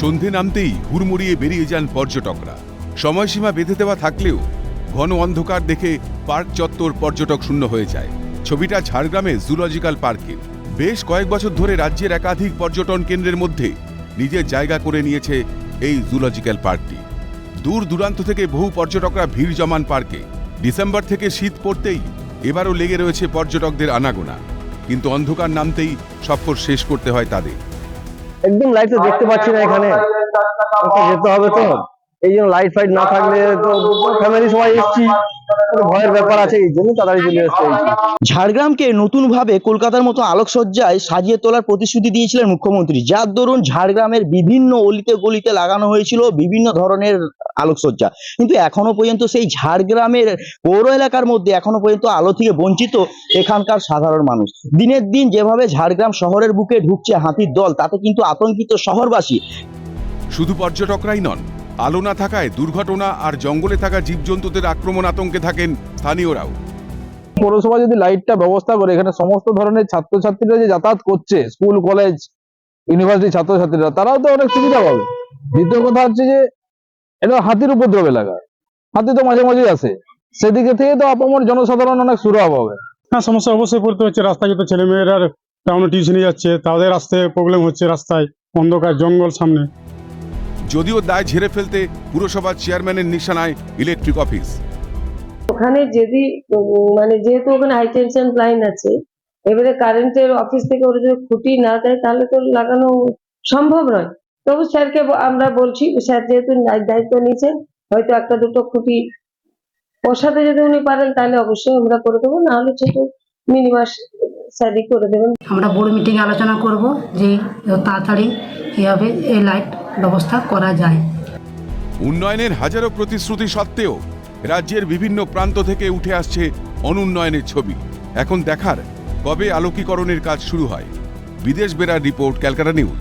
সন্ধে নামতেই হুড়মুড়িয়ে বেরিয়ে যান পর্যটকরা। সময়সীমা বেঁধে দেওয়া থাকলেও ঘন অন্ধকার দেখে পার্ক চত্বর পর্যটক শূন্য হয়ে যায়। ছবিটা ঝাড়গ্রামে জুলজিক্যাল পার্কে। বেশ কয়েক বছর ধরে রাজ্যের একাধিক পর্যটন কেন্দ্রের মধ্যে নিজের জায়গা করে নিয়েছে এই জুলজিক্যাল পার্কটি। দূর দূরান্ত থেকে বহু পর্যটকরা ভিড় জমান পার্কে। ডিসেম্বর থেকে শীত পড়তেই এবারও লেগে রয়েছে পর্যটকদের আনাগোনা। কিন্তু অন্ধকার নামতেই সফর শেষ করতে হয় তাদের। একদম লাইট তো দেখতে পাচ্ছি না এখানে। যেতে হবে তো। এই জন্য লাইট ফাইট না থাকলে তো ফ্যামিলি সবাই এসছি। ভয়ের ব্যাপার আছে, এই জন্য তাড়াতাড়ি চলে এসছে। ঝাড়গ্রামকে নতুন ভাবে কলকাতার মতো আলোকসজ্জায় সাজিয়ে তোলার প্রতিশ্রুতি দিয়েছিলেন মুখ্যমন্ত্রী। যার দরুন ঝাড়গ্রামের বিভিন্ন অলিতে গলিতে লাগানো হয়েছিল বিভিন্ন ধরনের আলোকসজ্জা। কিন্তু এখনও পর্যন্ত সেই ঝাড়গ্রামের পৌর এলাকার মধ্যে এখনও পর্যন্ত আলো থেকে বঞ্চিত এখানকার সাধারণ মানুষ। দিনের দিন যেভাবে ঝাড়গ্রাম শহরের বুকে ঢুকছে হাতির দল তাতে কিন্তু আতঙ্কিত শহরবাসী। শুধু পর্যটকরাই নন আলো না থাকায় দুর্ঘটনা আর জঙ্গলে থাকা জীবজন্তুদের আক্রমণ আতঙ্কে থাকেন স্থানীয়রাও। পৌরসভা যদি লাইটটা ব্যবস্থা করে এখানে সমস্ত ধরনের ছাত্রছাত্রীরা যে যাতায়াত করছে স্কুল কলেজ ইউনিভার্সিটি ছাত্রছাত্রীরা তারাও তো অনেক সুবিধা পাবে। দ্বিতীয় কথা হচ্ছে যে এটা হাতির উপদ্রব এলাকা। হাতি তো মাঝে মাঝেই আছে। সেদিকে থেকে তো আপামর জনসাধারণ অনেক সুরাহ হবে হ্যাঁ সমস্যা অবশ্যই পড়তে হচ্ছে। রাস্তায় যত ছেলেমেয়েরা টাউনে টিউশনে যাচ্ছে তাদের আসতে প্রবলেম হচ্ছে রাস্তায় অন্ধকার জঙ্গল সামনে। যদিও দায় ঝেড়ে ফেলতে পুরসভার চেয়ারম্যানের নিশানায় ইলেকট্রিক অফিস ওখানে যদি মানে যেহেতু ওখানে হাই টেনশন লাইন আছে এবারে কারেন্টের অফিস থেকে ওরা যদি খুঁটি না দেয় তাহলে তো লাগানো সম্ভব নয়। তবু স্যারকে আমরা বলছি স্যার যেহেতু দায়িত্ব নিয়েছেন হয়তো একটা দুটো খুঁটি বসাতে যদি উনি পারেন তাহলে অবশ্যই আমরা করে দেবো। না হলে ছোট মিনিমাস স্যারই করে দেবেন। আমরা বড় মিটিং আলোচনা করব যে তাড়াতাড়ি কীভাবে এই লাইট ব্যবস্থা করা যায়। উন্নয়নের হাজারো প্রতিশ্রুতি সত্ত্বেও রাজ্যের বিভিন্ন প্রান্ত থেকে উঠে আসছে অনুন্নয়নের ছবি। এখন দেখার কবে আলোকীকরণের কাজ শুরু হয়। বিদেশ বেড়ার রিপোর্ট ক্যালকাটা নিউজ।